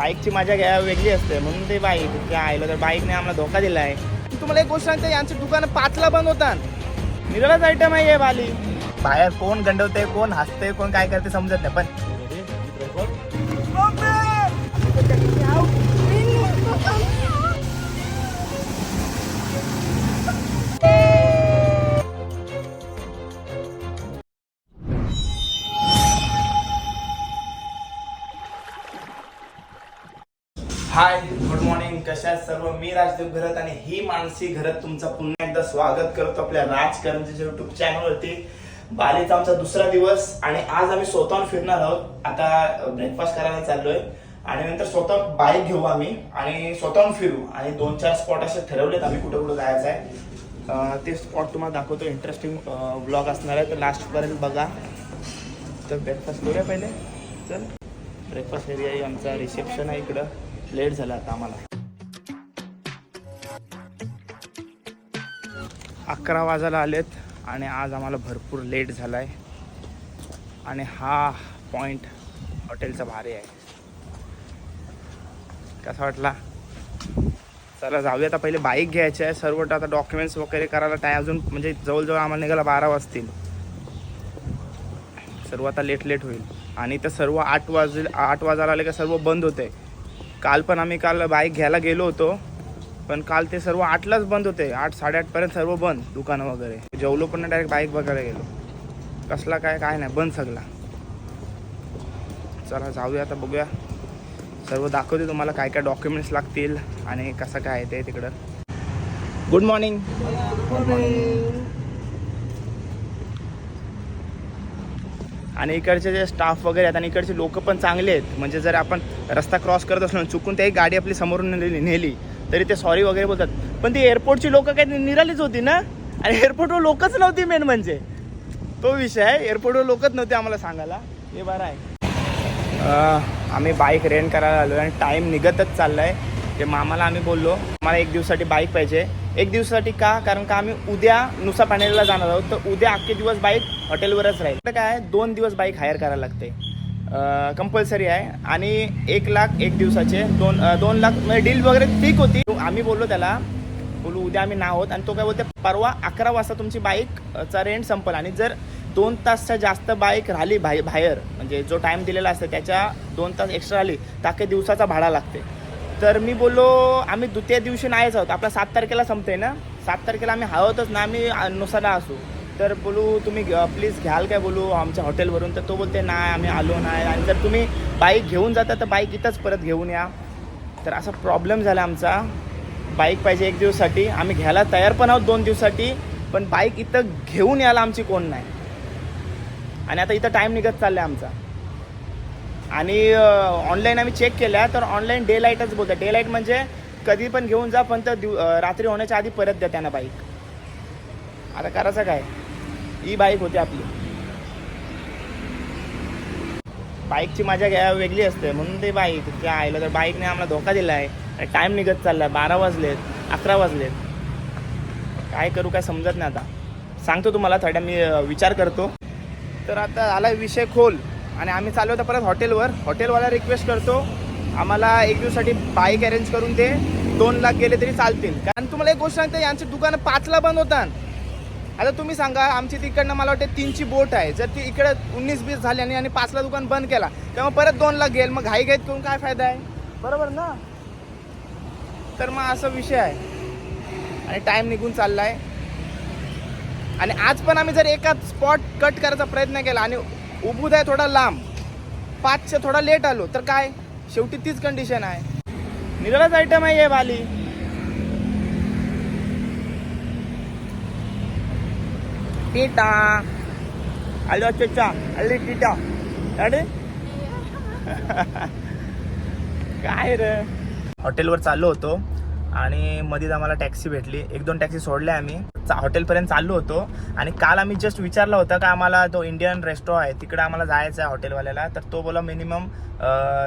बाईकची मजा घ्या वेगळी असते. म्हणून ते बाईक त्या आयलं तर बाईकने आम्हाला धोका दिला आहे तुम्हाला एक गोष्ट सांगते यांची दुकानं पाचला बंद होतात निराळाच आयटम आहे बाली बाहेर कोण गंडवते कोण हसते कोण काय करते समजत नाही. पण मॉर्निंग कशा सर्व मी राजदेव घरत आणि ही मानसी घरत तुमचं पुन्हा एकदा स्वागत करतो आपल्या राजकारणच्या युट्यूब चॅनलवरती बालीचा आमचा दुसरा दिवस आणि आज आम्ही स्वतःहून फिरणार आहोत. आता ब्रेकफास्ट करायला चाललोय. आणि नंतर स्वतः बाईक घेऊ आम्ही आणि स्वतःहून फिरू. आणि दोन चार स्पॉट असे ठरवलेत आम्ही कुठं कुठं जायचं आहे. ते स्पॉट तुम्हाला दाखवतो. इंटरेस्टिंग ब्लॉग असणार आहे. तर लास्टपर्यंत बघा. तर ब्रेकफास्ट करूया पहिले. चल. ब्रेकफास्ट एरिया आमचा. रिसेप्शन आहे इकडं. लेट झाला आता आम्हाला. अकरा वाजायला आलेत आणि आज आम्हाला भरपूर लेट झाला आहे आणि हा पॉईंट हॉटेलचा भारी आहे. कसा वाटला? चला जाऊया आता पहिले बाईक घ्यायची आहे. सर्व आता डॉक्युमेंट्स वगैरे करायला टाय अजून म्हणजे जवळजवळ आम्हाला निघायला बारा वाजतील. सर्व आता लेट लेट होईल. आणि तर सर्व आठ वाजेल आठ वाजायला आले का सर्व बंद होते काल पण आम्ही काल बाईक घ्यायला गेलो होतो. पण काल ते सर्व आठलाच बंद होते. आठ साडेआठपर्यंत सर्व बंद दुकानं वगैरे. जेवलो पण नाही डायरेक्ट बाईक बघायला गेलो. कसला काय काय नाही बंद सगळा. चला जाऊया आता बघूया. सर्व दाखवते तुम्हाला काय काय डॉक्युमेंट्स लागतील आणि कसं काय आहे ते तिकडं. गुड मॉर्निंग आणि इकडचे जे स्टाफ वगैरे आहेत आणि इकडचे लोक पण चांगले आहेत. म्हणजे जर आपण रस्ता क्रॉस करत असलो चुकून ते गाडी आपली समोरून नेली नेली तरी ते सॉरी वगैरे बोलतात. पण ती एअरपोर्टची लोक काही निरालीच होती ना? आणि एअरपोर्टवर लोकच नव्हती मेन म्हणजे. तो विषय आहे. एअरपोर्टवर लोकच नव्हते आम्हाला सांगायला. हे बरं आहे. आम्ही बाईक रेंट करायला आलो आणि टाईम निघतच चालला आहे ते मामाला आम्ही बोललो मला एक दिवसासाठी बाईक पाहिजे. एक दिवसासाठी का? कारण का आम्ही उद्या नुसा पाण्याला जाणार आहोत. तर उद्या अख्खे दिवस बाईक हॉटेलवरच राहील. तर काय? दोन दिवस बाईक हायर करायला लागते. कंपल्सरी आहे. आणि एक लाख एक दिवसाचे दोन दोन लाख म्हणजे डील वगैरे ठीक होती. आम्ही बोललो त्याला बोलू उद्या आम्ही ना आहोत. आणि तो काय बोलते परवा अकरा वाजता तुमची बाईकचा रेंट संपल. आणि जर दोन तासच्या जास्त बाईक राहिली बाहेर बाहेर म्हणजे जो टाईम दिलेला असतो त्याच्या दोन तास एक्स्ट्रा राहिली ताके दिवसाचा भाडा लागते. तर मी बोललो आम्ही द्वितीय दिवशी नाहीच आहोत. आपला सात तारखेला संपते ना? सात तारखेला आम्ही हवतच ना आम्ही नुसारा असू. तर बोलू तुम्ही प्लीज घ्याल काय बोलू आमच्या हॉटेलवरून तर तो बोलते नाही आम्ही आलो नाही. आणि जर तुम्ही बाईक घेऊन जाता तर बाईक इथंच परत घेऊन या. तर असा प्रॉब्लेम झाला आमचा. बाईक पाहिजे एक दिवसासाठी. आम्ही घ्यायला तयार पण आहोत दोन दिवसासाठी पण बाईक इथं घेऊन यायला आमची कोण नाही. आणि आता इथं टाईम निघत चालला आहे आमचा. आणि ऑनलाईन आम्ही चेक केल्या तर ऑनलाईन डे लाईटच बोलतात. डे लाइट म्हणजे कधी पण घेऊन जा पण तर दिव रात्री होण्याच्या आधी परत द्या त्यांना बाईक आता करायचं काय? ही बाईक होती आपली. बाईकची मजा घ्या वेगळी असते. म्हणून ते बाईक त्या आयलं तर बाईकने आम्हाला धोका दिला आहे. टाईम निघत चालला. आहे बारा वाजलेत अकरा वाजलेत. काय करू काय समजत नाही आता. सांगतो तुम्हाला थोड्या मी विचार करतो. तर आता आला विषय खोल. आणि आम्ही चाललो होतो परत हॉटेलवर. हॉटेलवाला रिक्वेस्ट करतो आम्हाला एक दिवसासाठी बाईक अरेंज करून ते दोन लाख गेले तरी चालतील. कारण तुम्हाला एक गोष्ट सांगते यांची दुकानं पाचला बंद होतात. आता तुम्ही सांगा आमची तिकडनं मला वाटते तीनची बोट आहे. जर ती इकडे उन्नीस बीस झाली आणि आणि पाचला दुकान बंद केला तेव्हा परत दोनला गेल. मग घाई घाईत करून काय फायदा आहे? बरोबर ना? तर मग असा विषय आहे. आणि टाईम निघून चालला आहे आणि आज पण आम्ही जर एका स्पॉट कट करायचा प्रयत्न केला आणि उभूद आहे थोडा लांब पाचच्या थोडा लेट आलो तर काय? शेवटी तीच कंडिशन आहे. निराळाच आयटम आहे हे Tita. टीटा आलो चचा Tita. टीटा अरे काय रे हॉटेलवर चाललो होतो आणि मध्येच आम्हाला टॅक्सी भेटली. एक दोन टॅक्सी सोडल्या आम्ही. चा- हॉटेलपर्यंत चाललो होतो. आणि काल आम्ही जस्ट विचारला होता का आम्हाला तो इंडियन रेस्टॉ आहे तिकडे आम्हाला जायचं आहे हॉटेलवाल्याला. तर तो बोला मिनिमम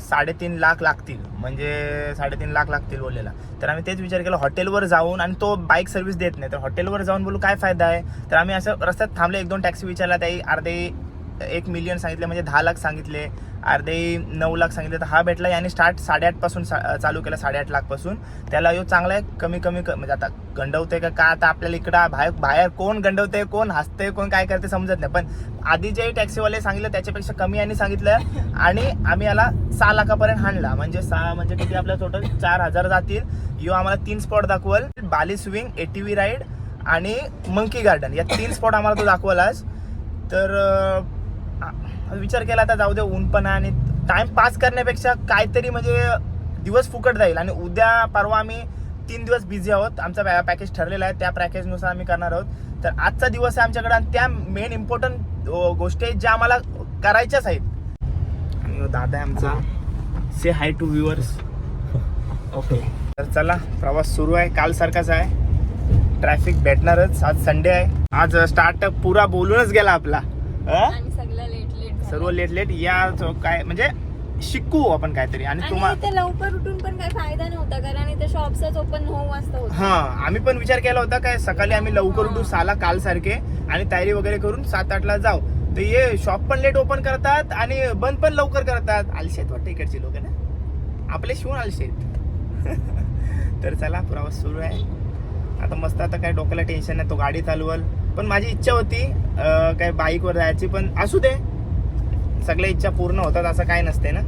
साडेतीन लाख लागतील. म्हणजे साडेतीन लाख लागतील बोललेला. तर आम्ही तेच विचार केला हॉटेलवर जाऊन आणि तो बाईक सर्व्हिस देत नाही. तर हॉटेलवर जाऊन बोलू काय फायदा आहे? तर आम्ही असं रस्त्यात थांबले एक दोन टॅक्सी विचारला त्याही अर्धे एक मिलियन सांगितले म्हणजे दहा लाख सांगितले अर्धे नऊ लाख सांगितले. तर हा भेटला याने स्टार्ट साडेआठपासून सा- चालू केला साडेआठ लाखपासून त्याला यो चांगला आहे कमी कमी क- म्हणजे आता गंडवते का का आता आपल्याला इकडं बाहेर बाहेर कोण गंडवते कोण हसते कोण काय करते समजत नाही. पण आधी जे टॅक्सीवाले सांगितलं त्याच्यापेक्षा कमी यांनी सांगितलं आणि आम्ही याला सहा लाखापर्यंत हाणला. म्हणजे सहा म्हणजे किती आपल्या टोटल चार हजार जातील. यो आम्हाला तीन स्पॉट दाखवल. बाली स्विंग एटीव्ही राईड आणि मंकी गार्डन या तीन स्पॉट आम्हाला तो दाखवलास तर विचार केला आता जाऊ दे ऊन पण आणि टाइम पास करण्यापेक्षा काहीतरी म्हणजे दिवस फुकट जाईल. आणि उद्या परवा आम्ही तीन दिवस बिझी आहोत. आमचा पॅकेज ठरलेला आहे. त्या पॅकेजनुसार आम्ही करणार आहोत. तर आजचा दिवस आहे आमच्याकडे आणि त्या मेन इम्पॉर्टंट गोष्टी आहेत ज्या आम्हाला करायच्याच आहेत. हो, दादा आहे आमचा. Say hi to viewers okay तर चला प्रवास सुरू आहे. काल सारखाच आहे. ट्रॅफिक भेटणारच. आज संडे आहे. आज स्टार्टअप पुरा बोलूनच गेला आपला अं? आणि सगळं लेट लेट सर्व लेट लेट या काय म्हणजे शिकू आपण काहीतरी. आणि तुम्हाला लवकर उठून पण काही फायदा नव्हता कारण इथे शॉप्सच ओपन नऊ वाजता होत. हा आम्ही पण विचार केला होता काय सकाळी आम्ही लवकर उठू साला काल सारखे आणि तयारी वगैरे करून सात आठला जाऊ. तर ये शॉप पण लेट ओपन करतात आणि बंद पण लवकर करतात. आलशेत वाटतं इकडचे लोक ना? आपले शिवून आलशेत. तर चला प्रवास सुरू आहे. आता मस्त आता काय डोक्याला टेन्शन नाही तो गाडी चालवल. पण माझी इच्छा होती काय बाईकवर जायची पण असू दे. सगळ्या इच्छा पूर्ण होतात असं काय नसते ना.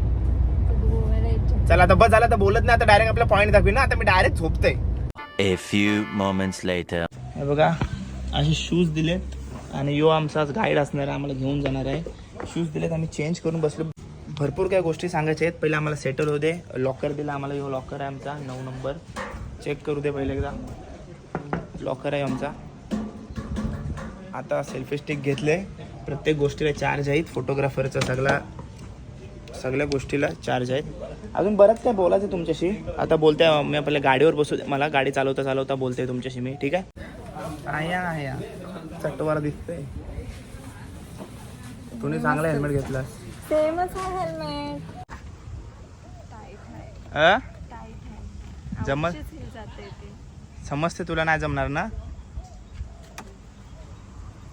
चला आता बस झाला तर बोलत नाही आता डायरेक्ट आपला पॉईंट दाखवी ना आता मी डायरेक्ट झोपतोय. A few moments later. हे बघा असे शूज दिलेत आणि यो आमचा आज गाईड असणार आहे आम्हाला घेऊन जाणार आहे. शूज दिलेत आम्ही चेंज करून बसलो. भरपूर काही गोष्टी सांगायच्या आहेत. पहिले आम्हाला सेटल होऊ दे. लॉकर दिला आम्हाला यो लॉकर आहे आमचा नऊ नंबर चेक करू दे पहिले एकदा. लॉकर आहे आमचा. आता सेल्फी स्टिक घेतले प्रत्येक गोष्टीला चार्ज आहेत. फोटोग्राफरचा सगळा सगळ्या गोष्टीला चार्ज आहेत. अजून बरंच काय बोलायचं आहे तुमच्याशी? आता बोलते मी आपल्या गाडीवर बसू दे. मला गाडी चालवता चालवता बोलते तुमच्याशी मी ठीक आहे? आया आया. चट्टवारा दिसतंय. तुम्ही चांगला हेल्मेट घेतला. सेमच आहे हेल्मेट टाईट आहे टाईट आहे जमत अशीच हिल जाते ते. समजते तुला नाही जमणार ना?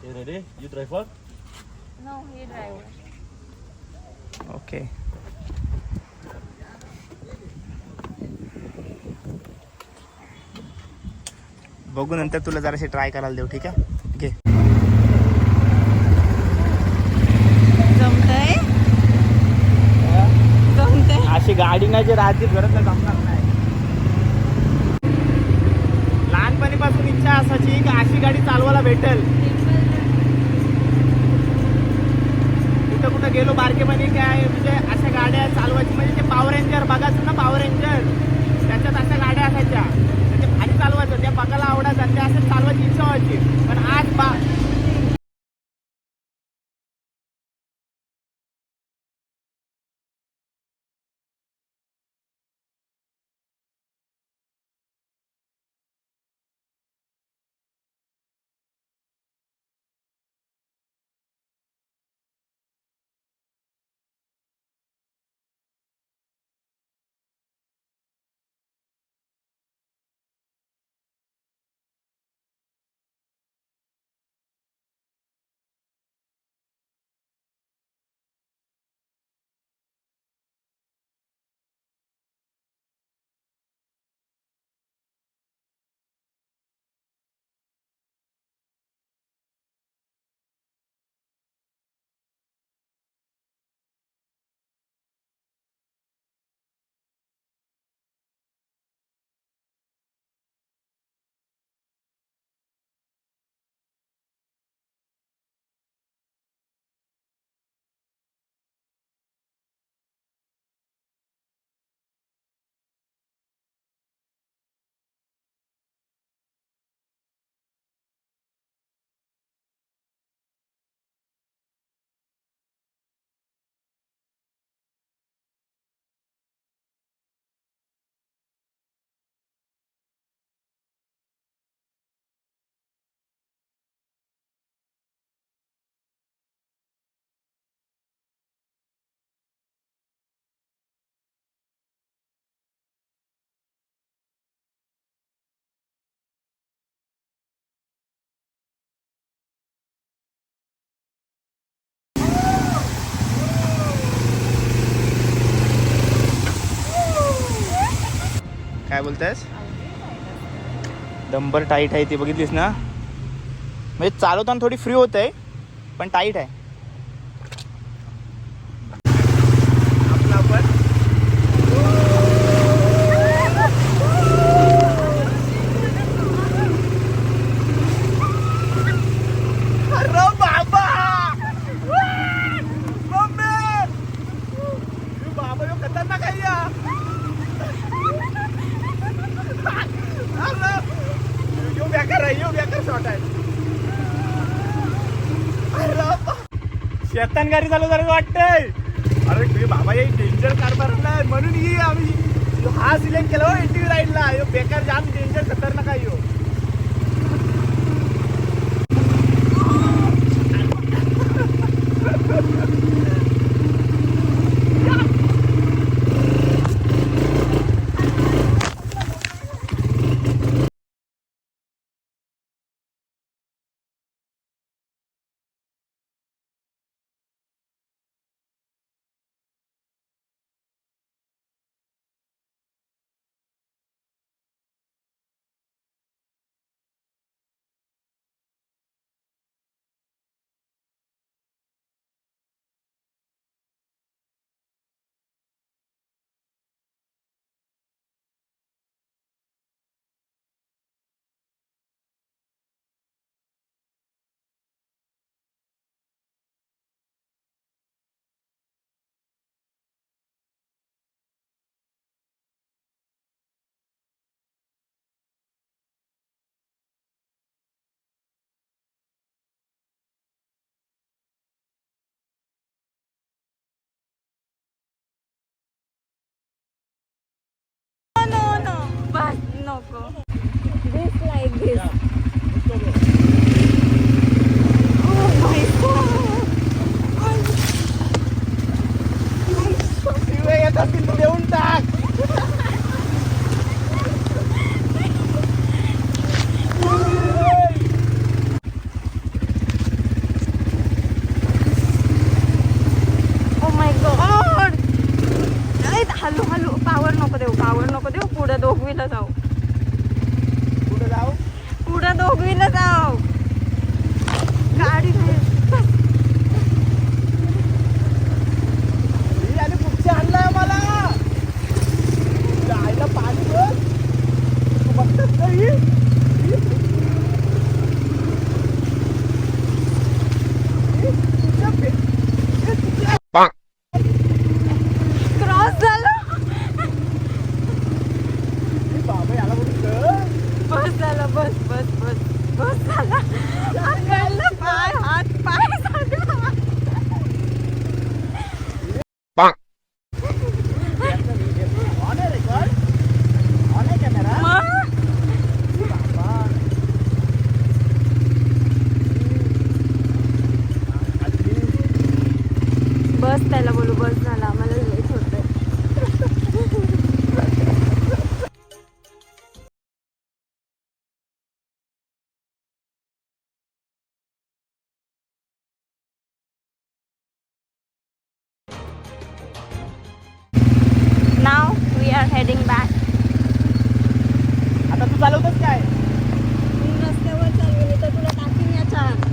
नो ही ड्रायव्हर ओके बघू नंतर तुला जराशी ट्राय करायला देऊ ठीक आहे? घे. जमतंय? जमतंय? अशी गाडी नाही जे राहते घरात तर जमणार नाही. लहानपणीपासून इच्छा असायची की अशी गाडी चालवायला भेटेल. कुठं कुठं गेलो बारकेमध्ये काय म्हणजे अशा गाड्या चालवायची म्हणजे ते पावर रेंजर बघायचं ना पावर रेंजर त्याच्यात अशा गाड्या असायच्या. म्हणजे भारी चालवायचं त्या बघायला आवडायचं त्या असं चालवायची इच्छा व्हायची. पण आज बा बोलतायस? डंबर टाईट आहे ती बघितलीस ना? म्हणजे चालवताना थोडी फ्री होत आहे पण टाईट आहे आपलं आपण अरे बाबा मम्मी ये बाबा यो खतरनाक आहे या अरे, यो बेकार आहे यो बेकार शॉट आहे अरे बा- शिकारी झालो चालू वाटतंय. अरे तुझे बाबा हे डेंजर कार नाही म्हणून ही आम्ही हा सिलेक्ट केला हो एनटीव्ही राईडला यो बेकार जाम डेंजर खतरनाक आहे येत असतील तर देऊन टाक. गॉड हलू हलू पावर नको देऊ पावर नको देऊ पुढे दोघवीला जाऊ. कुठं जाऊ. पुढे दोघवीला जाऊ. गाडी बाहेर. ही आणि पुढचे आणलाय मला जायला पाणी बघ तू बघतोस का ही? ही? ही? तुझ्या पे- हे तुझ्या- क्रॉस झालं हे बाबा याला बोलतो बस झालं. बस बस बस बस झाला. Are heading back. आता तू चालवतोस काय? रस्त्यावर चालू तर तुला टाकीन याच्यात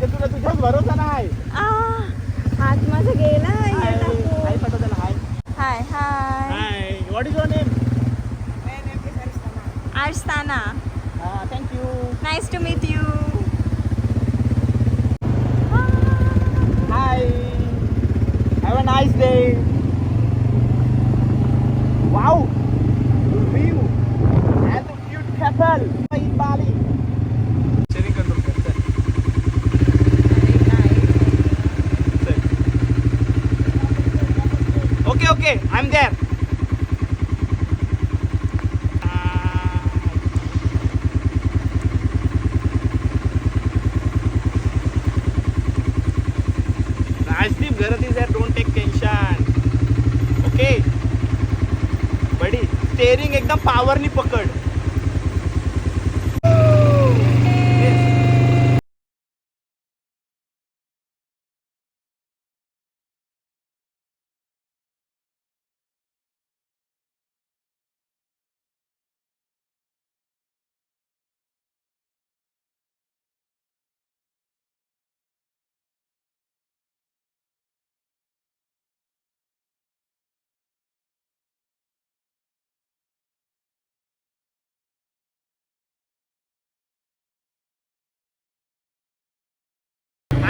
ते तुला तुझ्याच भरोसा नाही. आ, हात माझा गेला हाय हे हाय टाकू. पाठव त्याला hi. High high. Hi. What is your name आरस्ताना हा thank you nice to meet you hi have a nice day wow view and the cute couple in Bali sharing control कर चल okay I'm there. Rajdeep Garat is there, don't take tension. Okay? Buddy, steering एकदम पावरनी पकड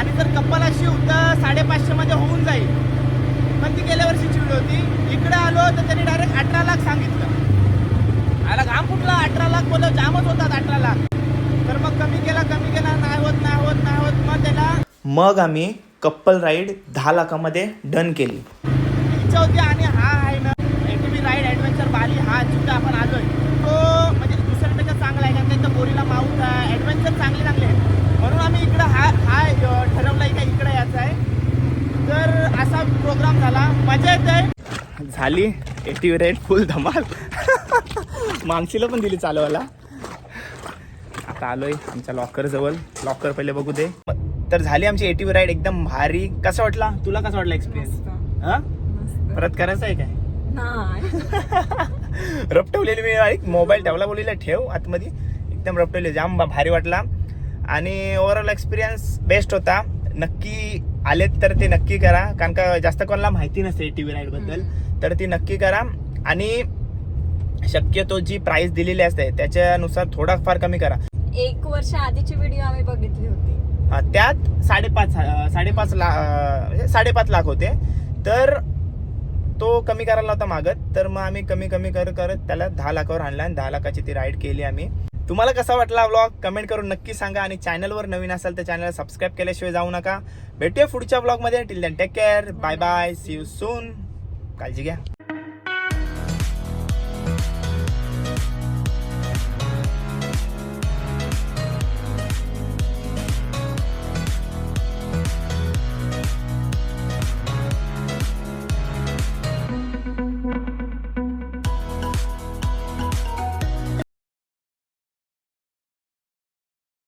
आणि जर कप्पाला शिव तर साडेपाचशे मध्ये होऊन जाईल. पण ती गेल्या वर्षीची व्हिडिओ होती. इकडे आलो तर त्यांनी डायरेक्ट अठरा लाख सांगितलं. आला घाम कुठला अठरा लाख बोललो जामच होतात अठरा लाख. तर मग कमी केला कमी केला नाही होत नाही होत नाही होत. मग त्याला मग आम्ही कप्पल राईड दहा लाखामध्ये डन केली. इच्छा होती आणि हा आहे ना एटीव्ही राईड ॲडव्हेंचर बाली हा जिथं आपण आलोय तो म्हणजे दुसऱ्यापेक्षा चांगला आहे कारण का इथं बोरीला माऊथ आहे ॲडव्हेंचर चांगले चांगले आहे म्हणून आम्ही इकडं हा हा अ, ठरवला आहे का इकडे यायचं आहे तर असा प्रोग्राम झाला मजा झाली एटीव्ही राईड फुल धमाल. मानसीला पण दिली चालवायला. आता आलोय आमच्या लॉकर जवळ. लॉकर पहिले बघू दे. तर झाली आमची एटीव्ही राईड एकदम भारी. कसा वाटला? तुला कसा वाटला एक्सपिरियन्स हा? परत करायचं आहे काय? रपटवलेली मी मोबाईल ठेवला बोलीला ठेव आतमध्ये. एकदम रपटवली जाम भारी वाटला. आणि ओव्हरऑल एक्सपिरियन्स बेस्ट होता. नक्की आलेत तर ते नक्की करा. कारण का जास्त कोणाला माहिती नसते टी व्ही राईडबद्दल. तर ती नक्की करा. आणि शक्यतो जी प्राइस दिलेली असते त्याच्यानुसार थोडाफार कमी करा. एक वर्ष आधीची व्हिडिओ आम्ही बघितली होती. त्यात साडेपाच साडेपाच लाख साडेपाच लाख होते. तर तो कमी करायला होता मागत तर मग आम्ही कमी कमी कर करत त्याला दहा लाखावर आणला आणि दहा लाखाची ती राईड केली आम्ही. तुम्हाला कसा वाटला ब्लॉग कमेंट करून नक्की सांगा आणि चॅनलवर नवीन असाल तर चॅनलला सबस्क्राईब केल्याशिवाय जाऊ नका. भेटूया पुढच्या ब्लॉगमध्ये till then take care bye bye see you soon काळजी घ्या.